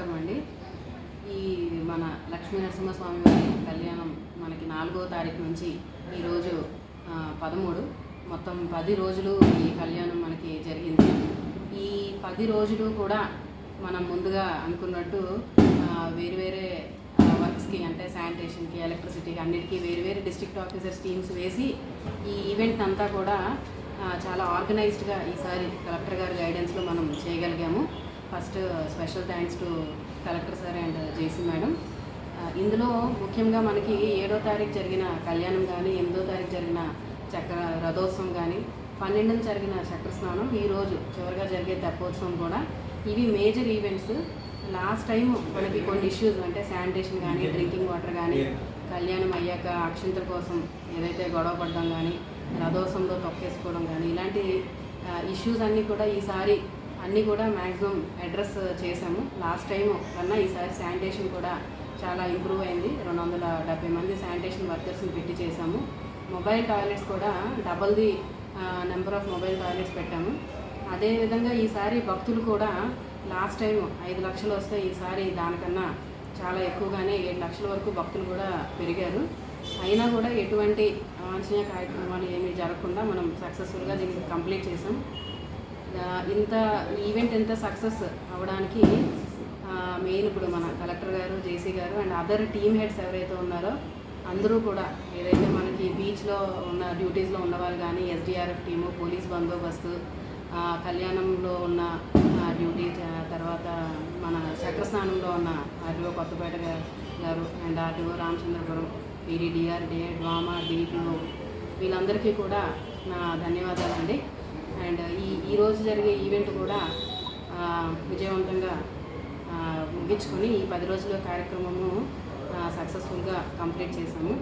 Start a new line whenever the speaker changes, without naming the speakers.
నమస్కారం అండి. ఈ మన లక్ష్మీ నరసింహస్వామి వారి కళ్యాణం మనకి నాలుగో తారీఖు నుంచి ఈరోజు పదమూడు. మొత్తం పది రోజులు ఈ కళ్యాణం మనకి జరిగింది. ఈ పది రోజులు కూడా మనం ముందుగా అనుకున్నట్టు వేరు వేరే వర్క్స్కి అంటే శానిటేషన్కి ఎలక్ట్రిసిటీకి అన్నిటికీ వేరు వేరు డిస్ట్రిక్ట్ ఆఫీసర్స్ టీమ్స్ వేసి ఈ ఈవెంట్ అంతా కూడా చాలా ఆర్గనైజ్డ్గా ఈసారి కలెక్టర్ గారి గైడెన్స్లో మనం చేయగలిగాము first special thanks to collector sir and JC madam. ఇందులో ముఖ్యంగా మనకి ఏడో తారీఖు జరిగిన కళ్యాణం కానీ ఎనిమిదో తారీఖు జరిగిన చక్ర రథోత్సవం కానీ పన్నెండున జరిగిన చక్ర స్నానం ఈరోజు చివరిగా జరిగే తెప్పోత్సవం కూడా. ఇవి మేజర్ ఈవెంట్స్. లాస్ట్ టైం మనకి కొన్ని ఇష్యూస్ అంటే శానిటేషన్ కానీ డ్రింకింగ్ వాటర్ కానీ కళ్యాణం అయ్యాక అక్షింతల కోసం ఏదైతే గొడవ పడడం కానీ రథోత్సవంలో తొక్కేసుకోవడం కానీ ఇలాంటి ఇష్యూస్ అన్నీ కూడా ఈసారి అన్నీ కూడా మ్యాక్సిమం అడ్రస్ చేశాము. లాస్ట్ టైం కన్నా ఈసారి శానిటేషన్ కూడా చాలా ఇంప్రూవ్ అయింది. రెండు వందల డెబ్బై మంది శానిటేషన్ వర్కర్స్ని పెట్టి చేశాము. మొబైల్ టాయిలెట్స్ కూడా double the number of mobile toilets పెట్టాము. అదేవిధంగా ఈసారి భక్తులు కూడా లాస్ట్ టైం ఐదు లక్షలు వస్తే ఈసారి దానికన్నా చాలా ఎక్కువగానే ఏడు లక్షల వరకు భక్తులు కూడా పెరిగారు. అయినా కూడా ఎటువంటి అవాంఛనీయ కార్యక్రమాలు ఏమీ జరగకుండా మనం సక్సెస్ఫుల్గా దీన్ని కంప్లీట్ చేసాం ఇంత ఈవెంట్ ఇంత సక్సెస్ అవడానికి మెయిన్ ఇప్పుడు మన కలెక్టర్ గారు జేసీ గారు అండ్ అదర్ టీమ్ హెడ్స్ ఎవరైతే ఉన్నారో అందరూ కూడా ఏదైతే మనకి బీచ్లో ఉన్న డ్యూటీస్లో ఉన్న కానీ ఎస్డిఆర్ఎఫ్ టీము పోలీస్ బందోబస్తు కళ్యాణంలో ఉన్న ఆ, డ్యూటీ తర్వాత మన చక్రస్నానంలో ఉన్న ఆర్డీఓ కొత్తపేట గారు అండ్ ఆర్డీఓ రామచంద్రపురం పీడీడీఆర్ డే డ్రామా డీటీఓ వీళ్ళందరికీ కూడా నా ధన్యవాదాలండి. అండ్ ఈ ఈరోజు జరిగే ఈవెంట్ కూడా విజయవంతంగా ముగించుకొని ఈ పది రోజుల కార్యక్రమము సక్సెస్ఫుల్గా కంప్లీట్ చేశాము.